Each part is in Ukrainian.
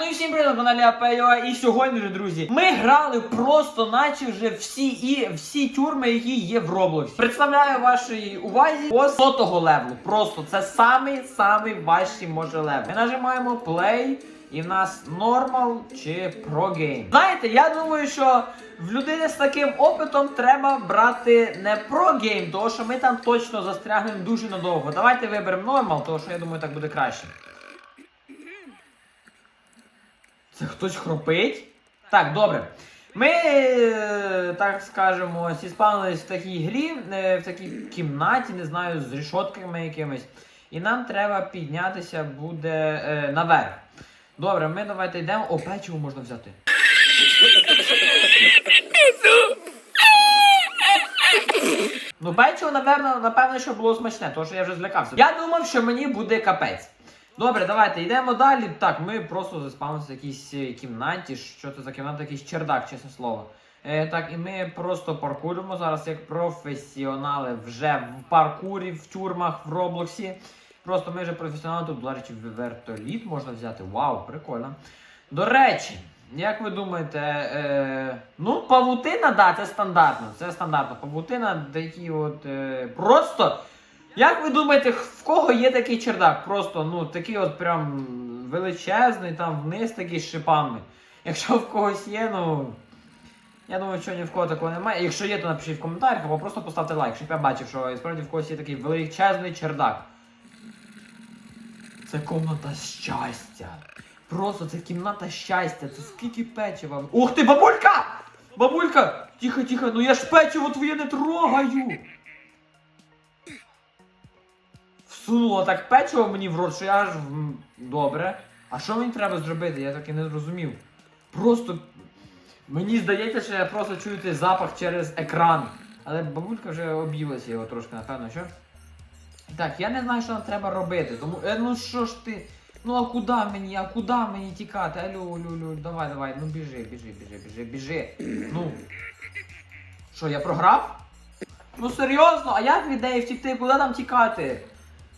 ну і всім привіт на каналі АПЮА. І сьогодні, друзі, ми грали просто наче вже всі і всі тюрми, які є в Роблоксі. Представляю вашій увазі по сотого левелу. Просто це самий самий важчий може левел. Ми нажимаємо play. І в нас нормал чи Pro Game. Знаєте, я думаю, що в людини з таким опитом треба брати не Pro Game, тому що ми там точно застрягнемо дуже надовго. Давайте виберемо нормал, тому що я думаю, так буде краще. Це хтось хропить? Так, добре. Ми, е, так скажемо, сіспавнились в такій грі, е, в такій кімнаті, не знаю, з рішотками якимись. І нам треба піднятися буде е, наверх. Добре, ми давайте йдемо. О, печиво можна взяти. Ну, печиво, напевно, напевно, що було смачне, тому що я вже злякався. Я думав, що мені буде капець. Добре, давайте йдемо далі. Так, ми просто заспавнилися в якійсь е, кімнаті. Що це за кімната? Якийсь чердак, чесне слово. Е, так, і ми просто паркуримо зараз як професіонали вже в паркурі, в тюрмах, в Роблоксі. Просто ми вже професіонали тут, до речі, вертоліт можна взяти. Вау, прикольно. До речі, як ви думаєте, е, ну, павутина, да, це стандартно. Це стандартно. Павутина такі от е, просто. Як ви думаєте, в кого є такий чердак? Просто, ну, такий от прям величезний, там вниз такий з шипами. Якщо в когось є, ну. Я думаю, що ні в кого такого немає. Якщо є, то напишіть в коментарях, або просто поставте лайк, щоб я бачив, що справді в когось є такий величезний чердак. Це комната щастя. Просто це кімната щастя. Це скільки печива. Ух ти, бабулька! Бабулька! Тихо, тихо, ну я ж печиво твоє не трогаю. Всунуло так печиво мені в рот, що я аж. Добре. А що мені треба зробити? Я так і не зрозумів. Просто. Мені здається, що я просто чую цей запах через екран. Але бабулька вже об'їлася його трошки, напевно, що? Так, я не знаю, що нам треба робити. Тому. Е, ну що ж ти? Ну а куди мені? А куди мені тікати? Алло, алло, алло, давай, давай, ну біжи, біжи, біжи, біжи, біжи. Ну. Що, я програв? Ну серйозно, а як від неї втікти? Куди нам тікати?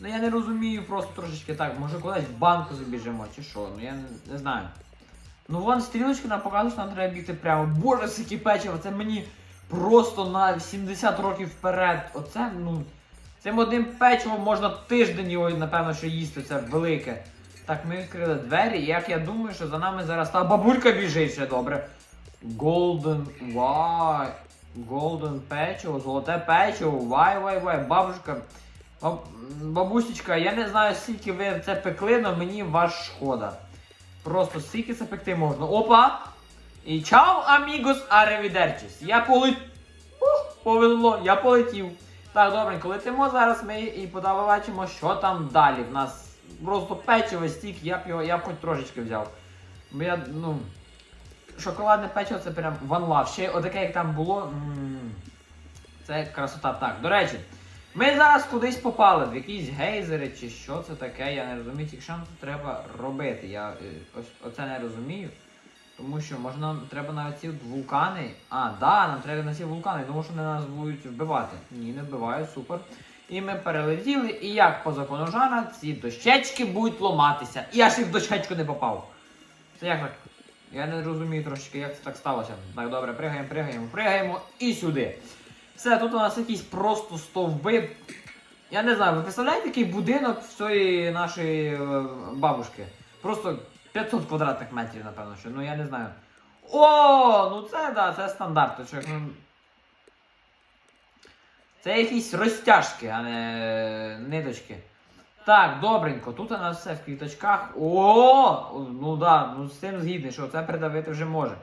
Ну я не розумію просто трошечки так, може кудись в банку забіжимо, чи що, ну я не, не знаю. Ну вон стрілочки нам показують, що нам треба бігти прямо. Боже, скільки печива, це мені просто на 70 років вперед. Оце, ну. Цим одним печивом можна тиждень його, напевно, що їсти, це велике. Так, ми відкрили двері, і як я думаю, що за нами зараз та бабулька біжить ще добре. Golden, вай. Golden печиво, золоте печиво, вай, вай, вай, бабушка. Баб... Бабусечка, я не знаю, скільки ви це пекли, але мені ваш шкода. Просто скільки це пекти можна. Опа! І чао, амігос, аревідерчіс. Я полетів. Ух, повезло, я полетів. Так, добренько, летимо зараз ми і побачимо, що там далі. В нас просто печиво стік, я б його, я б хоч трошечки взяв. Бо я, ну. Шоколадне печиво це прям love. Ще отаке, як там було. м, Це красота. Так, до речі, ми зараз кудись попали, в якісь гейзери чи що це таке, я не розумію, тільки що нам тут треба робити. Я е, ось оце не розумію. Тому що може нам треба на ці вулкани. А, да, нам треба на ці вулкани, тому що вони нас будуть вбивати. Ні, не вбивають, супер. І ми перелетіли, і як по закону жара, ці дощечки будуть ломатися. І я і в дощечку не попав. Це як так? Я не розумію трошечки, як це так сталося. Так, добре, пригаємо, пригаємо, пригаємо і сюди. Все, тут у нас якісь просто стовби. Я не знаю, ви представляєте який будинок в цієї нашої е, бабушки? Просто 500 квадратних метрів, напевно, що. Ну я не знаю. О, ну це да, це стандарт. Це якісь розтяжки, а не ниточки. Так, добренько, тут у нас все в квіточках. О! Ну да, ну з цим згідний, що це придавити вже може.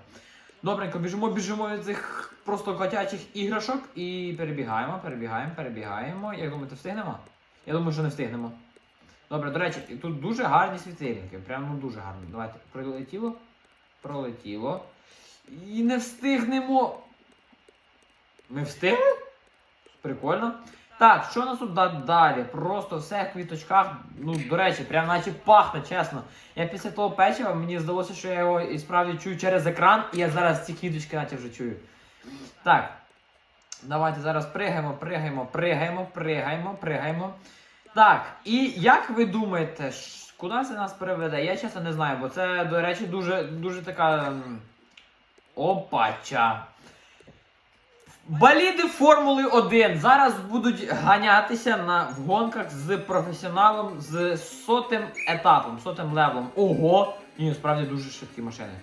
Добренько, біжимо, біжимо від цих просто котячих іграшок і перебігаємо, перебігаємо, перебігаємо. Як думаєте, встигнемо? Я думаю, що не встигнемо. Добре, до речі, тут дуже гарні світильники. Прямо дуже гарні. Давайте, пролетіло. Пролетіло. І не встигнемо. Ми встигли? Прикольно. Так, що нас тут далі? Просто все в квіточках. Ну, до речі, прям наче пахне, чесно. Я після того печива мені здалося, що я його і справді чую через екран, і я зараз ці квіточки наче вже чую. Так. Давайте зараз пригаємо, пригаємо, пригаємо, пригаємо, пригаємо. Так, і як ви думаєте, куди це нас приведе? Я чесно не знаю, бо це, до речі, дуже, дуже така. Опача. Боліди Формули 1 зараз будуть ганятися на в гонках з професіоналом з сотим етапом, сотим левелом. Ого! Ні, справді дуже швидкі машини.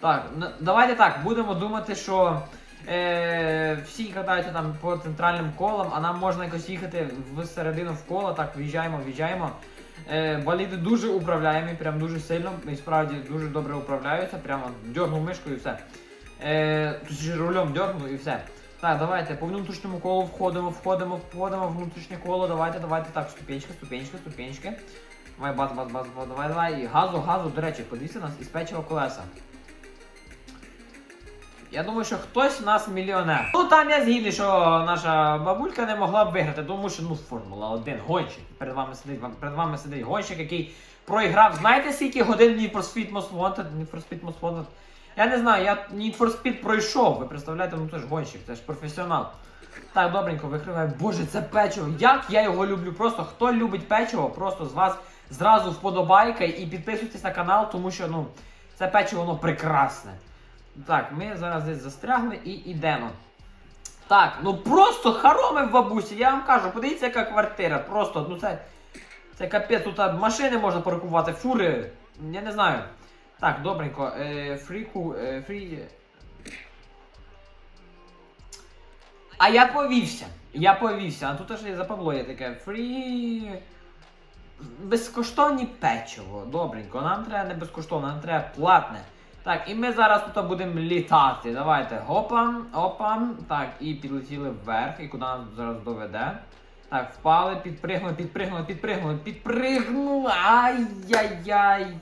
Так, давайте так, будемо думати, що е, всі катаються там по центральним колам, а нам можна якось їхати в середину в коло, так, в'їжджаємо, в'їжджаємо. Е, боліди дуже управляємі, прям дуже сильно, і справді дуже добре управляються, прямо дьорнув мишкою і все. Е, рулем дьорнув і все. Так, давайте по внутрішньому колу входимо, входимо, входимо в внутрішнє коло. Давайте, давайте. Так, ступенечки, ступенечки, ступенечки. Давай, бац, бац, бац, бац, давай, давай. І газу, газу, до речі, подивіться нас із печива колеса. Я думаю, що хтось у нас мільйонер. Ну там я згідний, що наша бабулька не могла б виграти, тому що ну Формула 1, гонщик. Перед вами сидить перед вами сидить гонщик, який проіграв. Знаєте, скільки годин Need for Speed Most Wanted? Need for Speed Most Wanted? Я не знаю, я Need for Speed пройшов. Ви представляєте, ну це ж гонщик, це ж професіонал. Так, добренько, викриваю. Боже, це печиво. Як я його люблю. Просто хто любить печиво, просто з вас зразу вподобайка і підписуйтесь на канал, тому що ну, це печиво воно прекрасне. Так, ми зараз десь застрягли і йдемо. Так, ну просто хороми в бабусі, я вам кажу, подивіться, яка квартира. Просто, ну це. Це капець, тут машини можна паркувати, фури. Я не знаю. Так, добренько. Е, фріку. Е, фрі. А я повівся. Я повівся. А тут аж за Павло є таке. Фрі. Безкоштовні печиво. Добренько. Нам треба не безкоштовне, нам треба платне. Так, і ми зараз тут будемо літати. Давайте. Гопам, опам. Так, і підлетіли вверх. І куди нас зараз доведе. Так, впали, підпригнули, підпригнули, підпригнули, підпригнули. Ай-яй-яй.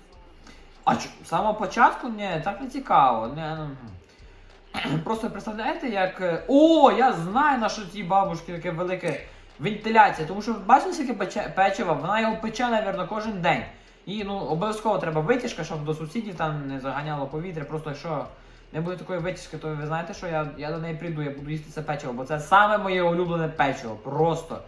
А чо, з самого початку? Ні, так не цікаво. Не, ну, Просто представляєте, як. е, О, я знаю на що цій бабушки таке велике вентиляція. Тому що бачите, скільки печива, вона його пече, напевно, кожен день. І ну, обов'язково треба витяжка, щоб до сусідів там не заганяло повітря. Просто якщо не буде такої витяжки, то ви знаєте, що я, я до неї прийду, я буду їсти це печиво, бо це саме моє улюблене печиво. Просто.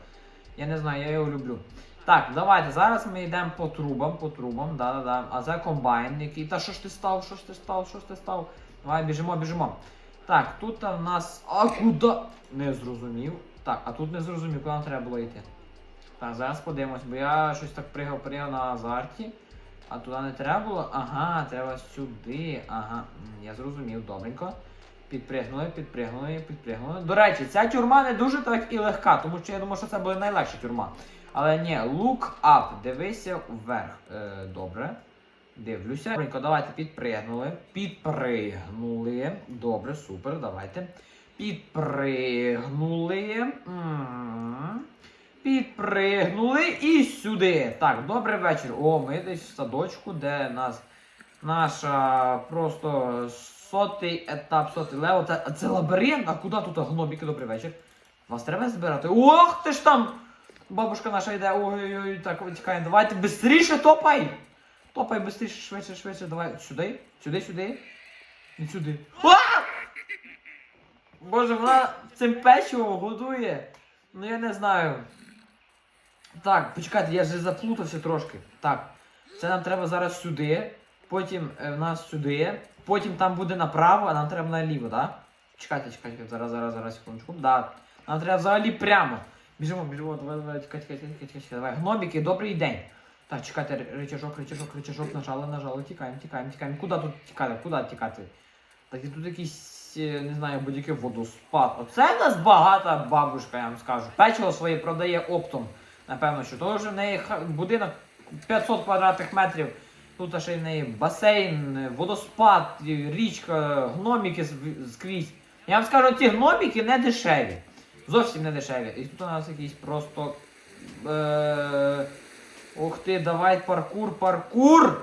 Я не знаю, я його люблю. Так, давайте. Зараз ми йдемо по трубам, по трубам, да-да-да. А це комбайн, який. Та що ж ти став, що ж ти став, що ж ти став? Давай, біжимо, біжимо. Так, тут в нас. А куди? Не зрозумів. Так, а тут не зрозумів, куди нам треба було йти. Так, зараз подивимось, бо я щось так пригав, пригав на азарті. А туди не треба було? Ага, треба сюди. Ага, я зрозумів, добренько. Підпригнули, підпригнули, підпригнули. До речі, ця тюрма не дуже так і легка, тому що я думав, що це буде найлегша тюрма. Але ні, look up, дивися вверх. Е, добре. Дивлюся. Добренько, давайте підпригнули. Підпригнули. Добре, супер, давайте. Підпригнули. Підпригнули і сюди. Так, добрий вечір. О, ми десь в садочку, де нас наша просто сотий етап, сотий левел. Це, це лабіринт? А куди тут гноміки? Добрий вечір. Вас треба збирати. Ох ти ж там! Бабушка наша йде. Ой-ой-ой, так витікаємо. Давайте бистріше топай! Топай бистріше, швидше, швидше, давай. Сюди, сюди, сюди. І сюди. А! Боже, вона цим печивом годує. Ну я не знаю. Так, почекайте, я вже заплутався трошки. Так. Це нам треба зараз сюди. Потім е, в нас сюди. Потім там буде направо, а нам треба наліво, так? Да? Чекайте, чекайте, зараз, зараз, зараз, секундочку. Да. Нам треба взагалі прямо. Біжимо, біжимо, давай, давай, чекай, чекай, чекай, чекай, чекай, давай. Гноміки, добрий день. Так, чекайте, ри- рычажок, рычажок, рычажок, нажали, нажали, тікаємо, тікаємо, тікаємо. Куди тут тікати? Куди тікати? Так і тут якийсь, е, не знаю, будь-який водоспад. Оце в нас багата бабушка, я вам скажу. Печиво своє продає оптом. Напевно, що тому що в неї ха- будинок 500 квадратних метрів. Тут ще й в неї басейн, е, водоспад, е, річка, гноміки з- скрізь. Я вам скажу, ці гноміки не дешеві. Зовсім не дешеві. І тут у нас якийсь просто. Е- Ух ти, давай паркур, паркур!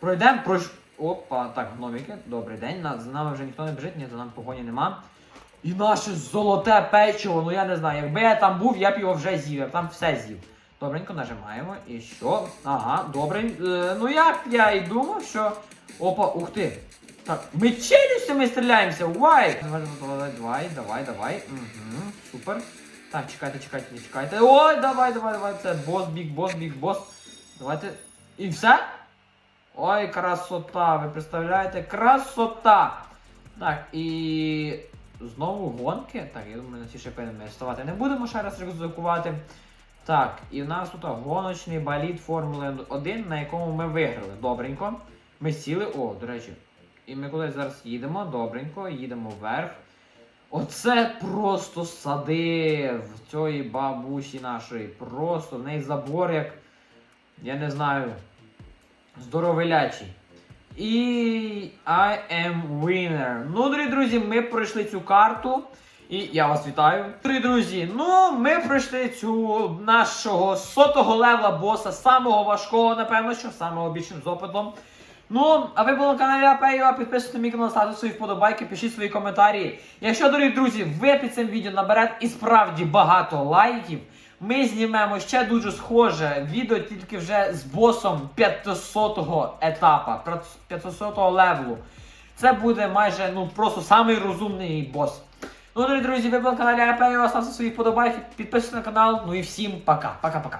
Пройдемо, пройш. Опа, так, гноміки, добрий день. На- За нами вже ніхто не біжить, ні, за нами погоні нема. І наше золоте печиво, ну я не знаю, якби я там був, я б його вже з'їв, я б там все з'їв. Добренько нажимаємо. І що? Ага, добре. Е, ну як я і думав, що. Опа, ух ти. Так, ми челюстями стріляємося, вай! Давай, давай, давай. Угу, супер. Так, чекайте, чекайте, не чекайте. Ой, давай, давай, давай. Це бос, біг, бос, біг, бос. Давайте. І все? Ой, красота, ви представляєте? Красота! Так, і знову гонки. Так, я думаю, на ці шипи ми вставати не будемо ще раз ризикувати. Так, і в нас тут гоночний болід Формули 1, на якому ми виграли. Добренько. Ми сіли. О, до речі. І ми кудись зараз їдемо, добренько, їдемо вверх. Оце просто сади в цієї бабусі нашої. Просто в неї забор як. Я не знаю. Здоровелячий. І I am winner. Ну, дорогі друзі, ми пройшли цю карту. І я вас вітаю. Дорогі друзі, ну ми пройшли цю нашого сотого левела боса, самого важкого, напевно, що самого більшим з опитом. Ну, а ви були на каналі Апею, підписуйтесь на мій канал, ставте свої вподобайки, пишіть свої коментарі. Якщо, дорогі друзі, ви під цим відео наберете і справді багато лайків, ми знімемо ще дуже схоже відео, тільки вже з босом 500-го етапа, 500-го левелу. Це буде майже ну просто самий розумний бос. Ну, дорогі друзі, ви були на каналі Апею, ставте свої вподобайки, підписуйтесь на канал. Ну і всім пока. Пока-пока.